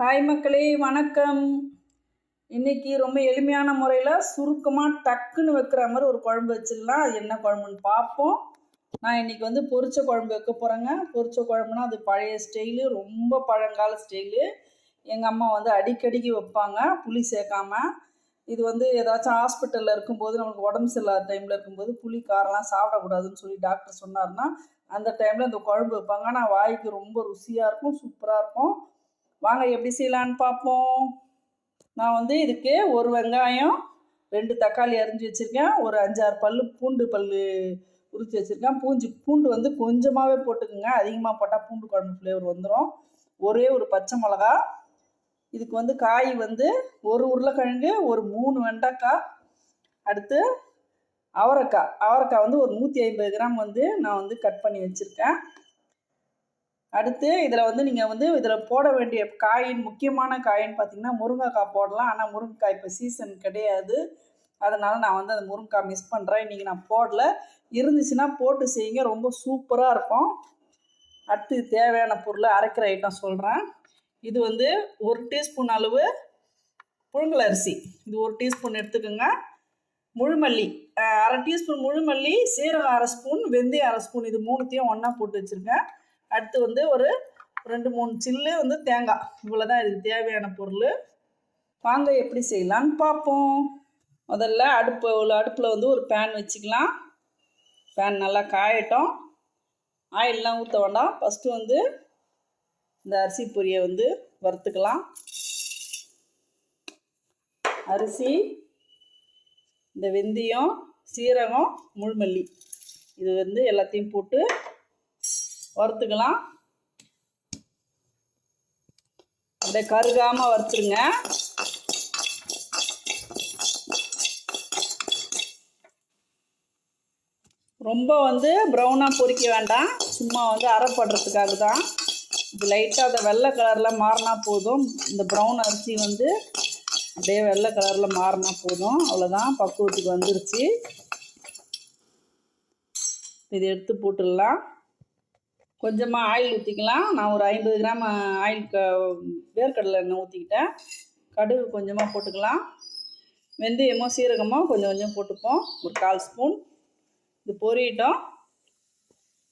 Hi மக்களே வணக்கம். இன்னைக்கு ரொம்ப எளிமையான முறையில் சுருக்கமாக டக்குன்னு வைக்கிற மாதிரி ஒரு குழம்பு வச்சிடலாம். அது என்ன குழம்புன்னு பார்ப்போம். நான் இன்னைக்கு வந்து பொரிச்ச குழம்பு வைக்க போகிறேங்க பொரிச்ச குழம்புனா அது பழைய ஸ்டைலு ரொம்ப பழங்கால ஸ்டைலு. எங்கள் அம்மா வந்து அடிக்கடிக்கு வைப்பாங்க புளி சேர்க்காம. இது வந்து ஏதாச்சும் ஹாஸ்பிட்டலில் இருக்கும்போது நம்மளுக்கு உடம்பு சரியில்லாத டைமில் இருக்கும்போது புளி காரெல்லாம் சாப்பிடக்கூடாதுன்னு சொல்லி டாக்டர் சொன்னார்னா அந்த டைமில் இந்த குழம்பு வைப்பாங்க. ஆனால் வாய்க்கு ரொம்ப ருசியாக இருக்கும் சூப்பராக இருக்கும். வாங்க எப்படி செய்யலான்னு பார்ப்போம். நான் வந்து இதுக்கு ஒரு வெங்காயம் ரெண்டு தக்காளி அரிஞ்சு வச்சுருக்கேன். ஒரு அஞ்சாறு பல் பூண்டு பல் உரித்து வச்சுருக்கேன். பூஞ்சி பூண்டு வந்து கொஞ்சமாகவே போட்டுக்கோங்க. அதிகமாக போட்டால் பூண்டு குழம்பு ஃப்ளேவர் வந்துடும் ஒரே ஒரு பச்சை மிளகா. இதுக்கு வந்து காய் வந்து ஒரு உருளைக்கிழங்கு ஒரு மூணு வெண்டைக்காய் அடுத்து அவரைக்காய். அவரைக்காய் வந்து ஒரு நூற்றி ஐம்பது கிராம் வந்து நான் வந்து கட் பண்ணி வச்சுருக்கேன். அடுத்து இதில் வந்து நீங்கள் வந்து இதில் போட வேண்டிய காயின் முக்கியமான காயின்னு பார்த்தீங்கன்னா முருங்கைக்காய் போடலாம். ஆனால் முருங்கைக்காய் இப்போ சீசன் கிடையாது. அதனால் நான் வந்து அந்த முருங்கைக்காய் மிஸ் பண்ணுறேன் இன்றைக்கி நான் போடல. இருந்துச்சுன்னா போட்டு செய்யுங்க. ரொம்ப சூப்பராக இருக்கும். அடுத்து தேவையான பொருளை அரைக்கிற ஐட்டம் சொல்கிறேன் இது வந்து ஒரு டீஸ்பூன் அளவு புழுங்கல் அரிசி. இது ஒரு டீஸ்பூன் எடுத்துக்கோங்க. முழுமல்லி அரை டீஸ்பூன் முழுமல்லி சீரகம் அரை ஸ்பூன் வெந்தயம் அரை ஸ்பூன் இது மூணுத்தையும் ஒன்றா போட்டு வச்சுருக்கேன். அடுத்து வந்து ஒரு ரெண்டு மூணு சில்லு வந்து தேங்காய். இவ்வளோ தான் இதுக்கு தேவையான பொருள். வாங்க எப்படி செய்யலான்னு பார்ப்போம். முதல்ல அடுப்பு உள்ள அடுப்பில் வந்து ஒரு பேன் வச்சுக்கலாம். பேன் நல்லா காயட்டும். ஆயிலெலாம் ஊற்ற வேண்டாம். ஃபஸ்ட்டு வந்து இந்த அரிசி பொரியை வந்து வறுத்துக்கலாம். அரிசி இந்த வெந்தயம் சீரகம் முள்மல்லி இது வந்து எல்லாத்தையும் போட்டு வறுத்துக்கலாம். அப்படியே கருகாமல் வறுத்துருங்க. ரொம்ப வந்து ப்ரௌனாக பொரிக்க வேண்டாம். சும்மா வந்து அரைப்படுறதுக்காக தான் இது லைட்டாக அந்த வெள்ளை கலரில் மாறினா போதும். இந்த ப்ரௌன் அரிசி வந்து அப்படியே வெள்ளை கலரில் மாறினா போதும். அவ்வளோதான் பக்குவத்துக்கு வந்துருச்சு. இது எடுத்து போட்டுடலாம். கொஞ்சமாக ஆயில் ஊற்றிக்கலாம் நான் ஒரு ஐம்பது கிராம் ஆயில் க வேர்க்கடலை எண்ணெய் ஊற்றிக்கிட்டேன் கடுகு கொஞ்சமாக போட்டுக்கலாம். வெந்தயமோ சீரகமோ கொஞ்சம் கொஞ்சம் போட்டுப்போம். ஒரு கால் ஸ்பூன். இது பொரியட்டும்.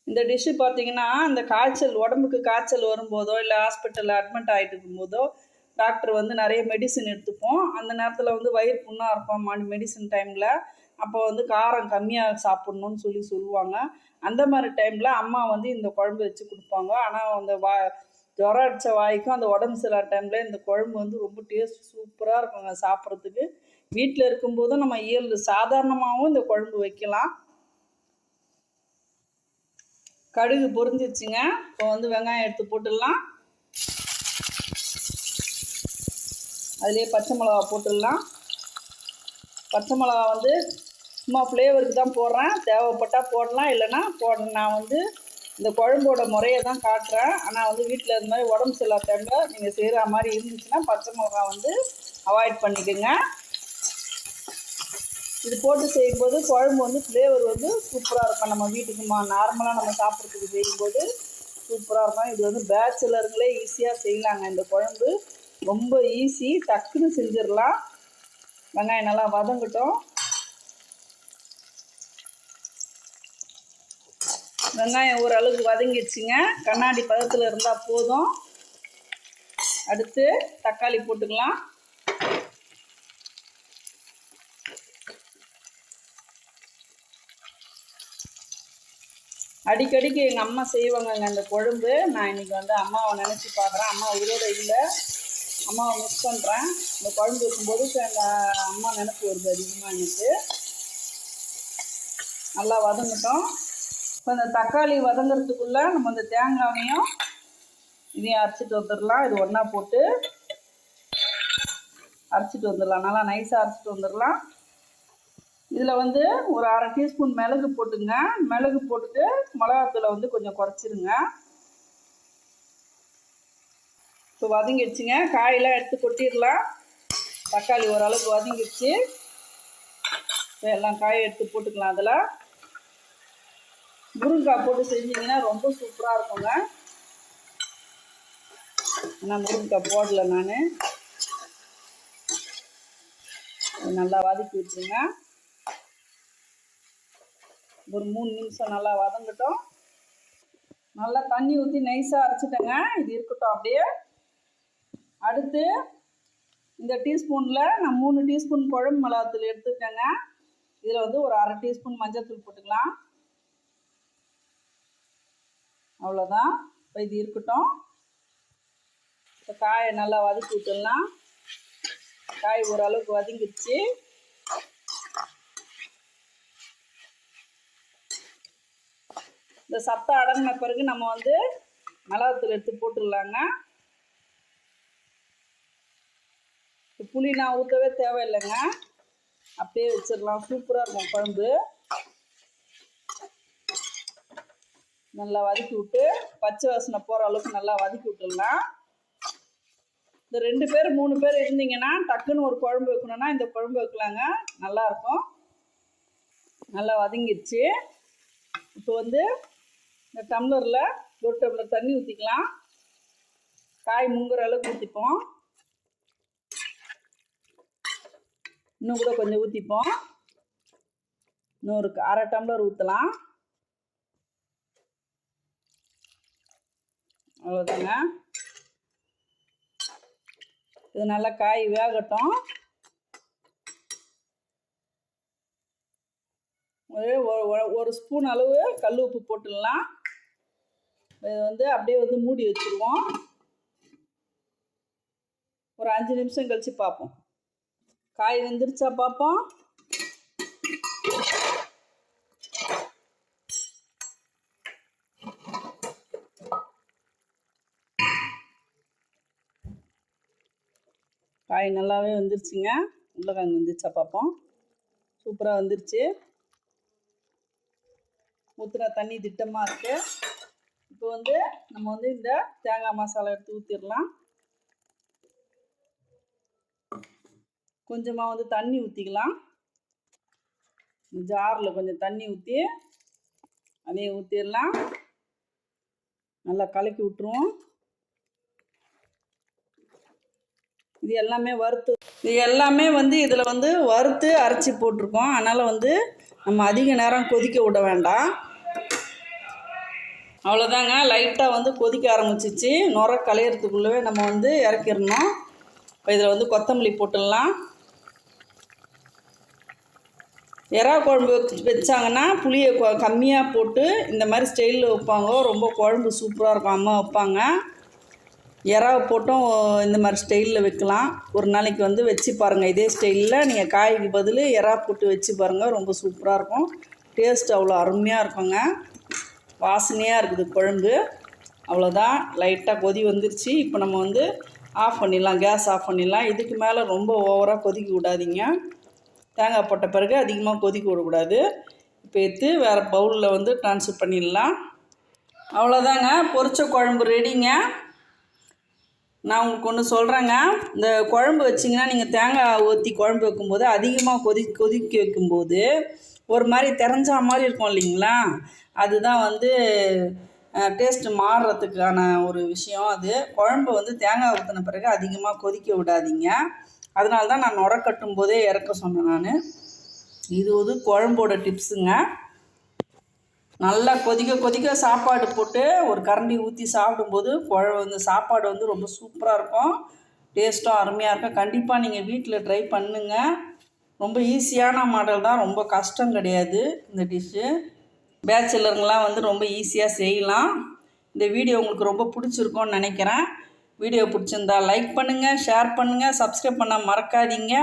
இந்த டிஷ்ஷு பார்த்தீங்கன்னா இந்த காய்ச்சல் உடம்புக்கு காய்ச்சல் வரும்போதோ இல்லை ஹாஸ்பிட்டலில் அட்மிட் ஆகிட்டு இருக்கும்போதோ டாக்டர் வந்து நிறைய மெடிசின் எடுத்துப்போம். அந்த நேரத்தில் வந்து வயிறு புண்ணாக இருக்கும். மெடிசன் டைமில் அப்போ வந்து காரம் கம்மியாக சாப்பிட்ணுன்னு சொல்லி சொல்லுவாங்க. அந்த மாதிரி டைமில் அம்மா வந்து இந்த குழம்பு வச்சு கொடுப்பாங்க. ஆனால் அந்த வா ஜுரம் அடித்த வாய்க்கும் அந்த உடம்பு சரியில்லாத டைமில் இந்த குழம்பு வந்து ரொம்ப டேஸ்ட் சூப்பராக இருக்குங்க சாப்பிட்றதுக்கு. வீட்டில் இருக்கும்போது நம்ம இயல் சாதாரணமாகவும் இந்த குழம்பு வைக்கலாம். கடுகு பொரிஞ்சிருச்சுங்க. இப்போ வந்து வெங்காயம் எடுத்து போட்டுடலாம். அதுலேயே பச்சை மிளகா போட்டுடலாம். பச்சை மிளகா வந்து சும்மா ஃப்ளேவருக்கு தான் போடுறேன். தேவைப்பட்டால் போடலாம். இல்லைன்னா போட நான் வந்து இந்த குழம்போட முறையை தான் காட்டுறேன். ஆனால் வந்து வீட்டில் இந்த மாதிரி உடம்பு சரியில்லாத நீங்கள் செய்கிற மாதிரி இருந்துச்சுன்னா பச்சை மிளகா வந்து அவாய்ட் பண்ணிக்கோங்க. இது போட்டு செய்யும்போது குழம்பு வந்து ஃப்ளேவர் வந்து சூப்பராக இருக்கும். நம்ம வீட்டுக்குமா நார்மலாக நம்ம சாப்பிட்றதுக்கு செய்யும்போது சூப்பராக இருக்கும். இது வந்து பேச்சுலருங்களே ஈஸியாக செய்யலாங்க. இந்த குழம்பு ரொம்ப ஈஸி டக்குன்னு செஞ்சிடலாம். வெங்காயம் நல்லா வதங்கட்டும். வெங்காயம் ஓரளவுக்கு வதங்கிடுச்சுங்க. கண்ணாடி பதத்தில் இருந்தால் போதும். அடுத்து தக்காளி போட்டுக்கலாம். அடிக்கடிக்கு எங்கள் அம்மா செய்வாங்கங்க அந்த குழம்பு. நான் இன்னைக்கு வந்து அம்மாவை நினச்சி பார்க்குறேன். அம்மா உயிரோடு இல்லை. அம்மாவை மிஸ் பண்ணுறேன் இந்த குழம்பு வைக்கும்போது எங்கள் அம்மா நினப்பு வருது அதிகமாக எனக்கு. நல்லா வதங்கட்டும். இப்போ இந்த தக்காளி வதங்குறதுக்குள்ளே நம்ம இந்த தேங்காயையும் இதையும் அரைச்சிட்டு வந்துடலாம். இது ஒன்றா போட்டு அரைச்சிட்டு வந்துடலாம். நல்லா நைஸாக அரைச்சிட்டு வந்துடலாம். இதில் வந்து ஒரு அரை டீஸ்பூன் மிளகு போட்டுங்க. மிளகு போட்டுட்டு மிளகாத்தூளை வந்து கொஞ்சம் குறைச்சிருங்க. இப்போ வதங்கிடுச்சுங்க. காயெல்லாம் எடுத்து கொட்டிடலாம். தக்காளி ஓரளவுக்கு வதங்கிடுச்சு. இப்போ எல்லாம் காயை எடுத்து போட்டுக்கலாம் அதில். முருங்கைக்காய் போட்டு செஞ்சீங்கன்னா ரொம்ப சூப்பராக இருக்குங்க. ஆனால் முருங்கைக்காய் போடல நான். நல்லா வதக்கி விட்டுருங்க. ஒரு மூணு நிமிஷம் நல்லா வதங்கட்டும். நல்லா தண்ணி ஊற்றி நைஸாக அரைச்சிட்டேங்க. இது இருக்கட்டும் அப்படியே. அடுத்து இந்த டீஸ்பூனில் நான் மூணு டீஸ்பூன் குழம்பு மிளகாத்தூள் எடுத்துருக்கேங்க இதில் வந்து ஒரு அரை டீஸ்பூன் மஞ்சள்தூள் போட்டுக்கலாம். அவ்வளோதான் இப்போ இது இருக்கட்டும். இப்போ காயை நல்லா வதக்கி விட்டுடலாம். காய் ஓரளவுக்கு வதங்கிடுச்சு. இந்த சத்தம் அடங்கின பிறகு நம்ம வந்து மிளகாத்தூள் எடுத்து போட்டுடலாங்க. புளி நான் ஊற்றவே தேவையில்லைங்க. அப்படியே வச்சிடலாம். சூப்பராக இருக்கும் குழம்பு. நல்லா வதக்கி விட்டு பச்சை வாசனை போகிற அளவுக்கு நல்லா வதக்கி விட்டுடலாம். இந்த ரெண்டு பேர் மூணு பேர் இருந்தீங்கன்னா டக்குன்னு ஒரு குழம்பு வைக்கணும்னா இந்த குழம்பு வைக்கலாங்க. நல்லாயிருக்கும் நல்லா வதங்கிடுச்சு. இப்போ வந்து இந்த டம்ளரில் ஒரு டம்ளர் தண்ணி ஊற்றிக்கலாம் காய் முங்குற அளவுக்கு ஊற்றிப்போம் இன்னும் கூட கொஞ்சம் ஊற்றிப்போம் இன்னும் ஒரு அரை டம்ளர் ஊற்றலாம் அவ்வளோதாங்க இது நல்லா காய் வேகட்டும். ஒரே ஒரு ஸ்பூன் அளவு கல் உப்பு போட்டுடலாம். இது வந்து அப்படியே வந்து மூடி வச்சுருவோம். ஒரு அஞ்சு நிமிஷம் கழித்து பார்ப்போம். காய் வெந்துருச்சா பார்ப்போம். காய் நல்லாவே வந்துருச்சுங்க. உருளைக்கிழங்கு வந்துருச்சா பார்ப்போம் சூப்பராக வந்துருச்சு. ஊற்றுன தண்ணி திட்டமாக இருக்குது இப்போ வந்து நம்ம வந்து இந்த தேங்காய் மசாலா எடுத்து ஊற்றிடலாம் கொஞ்சமாக வந்து தண்ணி ஊற்றிக்கலாம் ஜாரில் கொஞ்சம் தண்ணி ஊற்றி அதையும் ஊற்றிடலாம் நல்லா கலக்கி விட்ருவோம் இது எல்லாமே வறுத்து இது எல்லாமே வந்து இதில் வந்து வறுத்து அரைச்சி போட்டிருக்கோம். அதனால் வந்து நம்ம அதிக நேரம் கொதிக்க விட வேண்டாம். அவ்வளோதாங்க லைட்டாக வந்து கொதிக்க ஆரம்பிச்சிச்சு. நுர களையிறதுக்குள்ளவே நம்ம வந்து இறக்கிடணும். இப்போ இதில் வந்து கொத்தமல்லி போட்டுடலாம். எறா குழம்பு வச்சாங்கன்னா புளியை கம்மியாக போட்டு இந்த மாதிரி ஸ்டைலில் வைப்பாங்க. ரொம்ப குழம்பு சூப்பராக இருக்கும். அம்மா வைப்பாங்க. இறாவை போட்டும் இந்த மாதிரி ஸ்டைலில் வைக்கலாம். ஒரு நாளைக்கு வந்து வச்சு பாருங்கள் இதே ஸ்டைலில் நீங்கள் காய்க்கு பதில் இறா போட்டு வச்சு பாருங்கள் ரொம்ப சூப்பராக இருக்கும். டேஸ்ட் அவ்வளோ அருமையாக இருக்குங்க. வாசனையாக இருக்குது குழம்பு. அவ்வளோதான். லைட்டாக கொதி வந்துருச்சு. இப்போ நம்ம வந்து ஆஃப் பண்ணிடலாம். கேஸ் ஆஃப் பண்ணிடலாம். இதுக்கு மேலே ரொம்ப ஓவராக கொதிக்க விடாதீங்க. தேங்காய் போட்ட பிறகு அதிகமாக கொதிக்க விடக்கூடாது. இப்போ எடுத்து வேறு பவுலில் வந்து ட்ரான்ஸ்ஃபர் பண்ணிடலாம். அவ்வளோதாங்க. பொரிச்ச குழம்பு ரெடிங்க நான் உங்களுக்கு ஒன்று சொல்கிறேங்க இந்த குழம்பு வச்சிங்கன்னா நீங்கள் தேங்காய் ஊற்றி குழம்பு வைக்கும்போது அதிகமாக கொதி கொதிக்க வைக்கும்போது ஒரு மாதிரி தெரிஞ்சா மாதிரி இருக்கும் இல்லைங்களா? அதுதான் வந்து டேஸ்ட்டு மாறுறதுக்கான ஒரு விஷயம் அது. குழம்பு வந்து தேங்காய் ஊற்றின பிறகு அதிகமாக கொதிக்க விடாதீங்க. அதனால தான் நான் நுர கட்டும் போதே இறக்க சொன்னேன் நான். இது வந்து குழம்போட டிப்ஸுங்க நல்லா கொதிக்க கொதிக்க சாப்பாடு போட்டு ஒரு கரண்டி ஊற்றி சாப்பிடும்போது குழம்பு வந்து சாப்பாடு வந்து ரொம்ப சூப்பராக இருக்கும். டேஸ்ட்டும் அருமையாக இருக்கும். கண்டிப்பாக நீங்கள் வீட்டில் ட்ரை பண்ணுங்கள் ரொம்ப ஈஸியான மாடல் தான். ரொம்ப கஷ்டம் கிடையாது இந்த டிஷ்ஷு. பேச்சுலருங்கெலாம் வந்து ரொம்ப ஈஸியாக செய்யலாம். இந்த வீடியோ உங்களுக்கு ரொம்ப பிடிச்சிருக்கோன்னு நினைக்கிறேன். வீடியோ பிடிச்சிருந்தா லைக் பண்ணுங்கள் ஷேர் பண்ணுங்கள் சப்ஸ்கிரைப் பண்ண மறக்காதீங்க.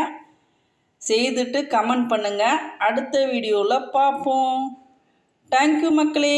செய்துட்டு கமெண்ட் பண்ணுங்கள் அடுத்த வீடியோவில் பார்ப்போம். தேங்க்யூ மக்களே